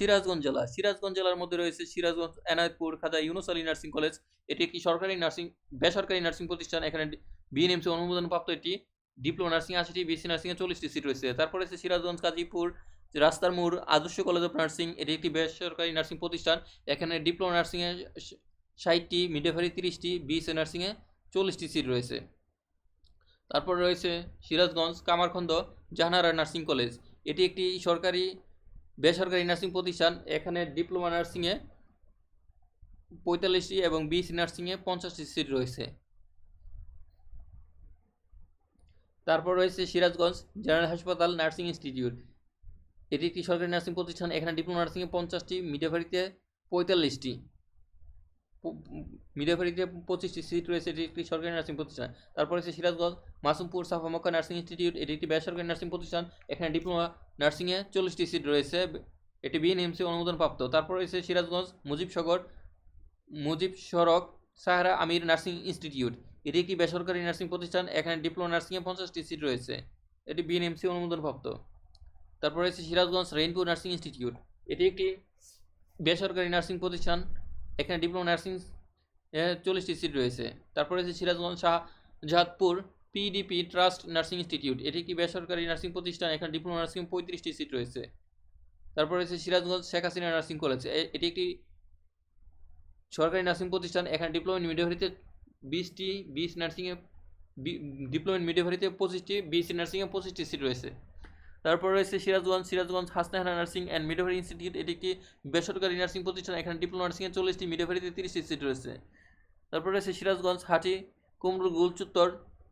সিরাজগঞ্জ জেলা। সিরাজগঞ্জ জেলার মধ্যে রয়েছে সিরাজগঞ্জ, এনায়তপুর খাদা ইউনুস আলী নার্সিং কলেজ। এটি একটি সরকারি নার্সিং, বেসরকারি নার্সিং প্রতিষ্ঠান। এখানে বিএনএমসি অনুমোদনপ্রাপ্ত একটি ডিপ্লোমা নার্সিং, আশিটি বিএসসি নার্সিংয়ে চল্লিশটি সিট রয়েছে। তারপরে আছে সিরাজগঞ্জ, গাজীপুর, রাস্তার মোড়, আদর্শ কলেজ অফ নার্সিং। এটি একটি বেসরকারি নার্সিং প্রতিষ্ঠান। এখানে ডিপ্লোমা নার্সিংয়ে ষাটটি মিডেভারি তিরিশটি বিএসসি নার্সিংয়ে চল্লিশটি সিট রয়েছে। তারপর রয়েছে সিরাজগঞ্জ কামারখন্দ জাহানারা নার্সিং কলেজ। এটি একটি সরকারি বেসরকারি নার্সিং প্রতিষ্ঠান, এখানে ডিপ্লোমা নার্সিংয়ে পঁয়তাল্লিশটি এবং বিএসসি নার্সিংয়ে পঞ্চাশটি সিট রয়েছে। তারপর রয়েছে সিরাজগঞ্জ জেনারেল হাসপাতাল নার্সিং ইনস্টিটিউট। এটি একটি সরকারি নার্সিং প্রতিষ্ঠান, এখানে ডিপ্লোমা নার্সিংয়ে পঞ্চাশটি মিডিয়াভারিতে পঁয়তাল্লিশটি। মিডিয়াভারিতে পঁচিশটি সিট রয়েছে, এটি একটি সরকারি নার্সিং প্রতিষ্ঠান। তারপর রয়েছে সিরাজগঞ্জ, মাসুমপুর সাফা মক্কা নার্সিং ইনস্টিটিউট এটি একটি বেসরকারি নার্সিং প্রতিষ্ঠান। এখানে ডিপ্লোমা নার্সিংয়ে চল্লিশটি সিট রয়েছে। এটি বিএনএমসি অনুমোদন প্রাপ্ত তারপর রয়েছে সিরাজগঞ্জ, মুজিবসগর মুজিব সড়ক সাহারা আমির নার্সিং ইনস্টিটিউট এটি একটি বেসরকারি নার্সিং প্রতিষ্ঠান। এখানে ডিপ্লোমা নার্সিংয়ে পঞ্চাশটি সিট রয়েছে। এটি বিএনএমসি অনুমোদনপ্রাপ্ত। তারপর রয়েছে সিরাজগঞ্জ রেইনবো নার্সিং ইনস্টিটিউট এটি একটি বেসরকারি নার্সিং প্রতিষ্ঠান। এখানে ডিপ্লোমা নার্সিং চল্লিশটি সিট রয়েছে। তারপর রয়েছে Sirajganj Shahjadpur PDP, trust nursing institute. এটি একটি বেসরকারি নার্সিং প্রতিষ্ঠান? এখানে ডিপ্লোমা নার্সিং পঁয়ত্রিশটি সিট রয়েছে। তারপর রয়েছে সিরাজগঞ্জ শেখ হাসিনা নার্সিং কলেজ। এটি একটি সরকারি নার্সিং প্রতিষ্ঠান। এখানে ডিপ্লোমা ইন মিডিয়াভারিতে বিশটি, বিশ নার্সিংয়ে ডিপ্লোমা ইন মিডিয়াভারিতে পঁচিশটি, বিএসসি নার্সিংয়ে পঁচিশটি সিট রয়েছে। তারপর রয়েছে Sirajganj Sirajganj Hasnahana nursing and midwifery institute. এটি একটি বেসরকারি নার্সিং প্রতিষ্ঠান। এখানে ডিপ্লোমা নার্সিংয়ে চল্লিশটি, মিডোভারিতে তিরিশটি সিট রয়েছে। তারপরে রয়েছে সিরাজগঞ্জ, হাটি, কুমরুল গুলচুত্তর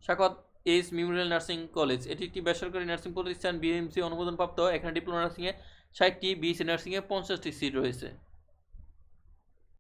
শাকত এইস মেমোরিয়াল নার্সিং কলেজ। এটি একটি বেসরকারি নার্সিং প্রতিষ্ঠান, বিএমসি অনুমোদনপ্রাপ্ত। এখানে ডিপ্লোমা নার্সিংয়ে ষাটটি, বিএসসি নার্সিংয়ে পঞ্চাশটি সিট রয়েছে।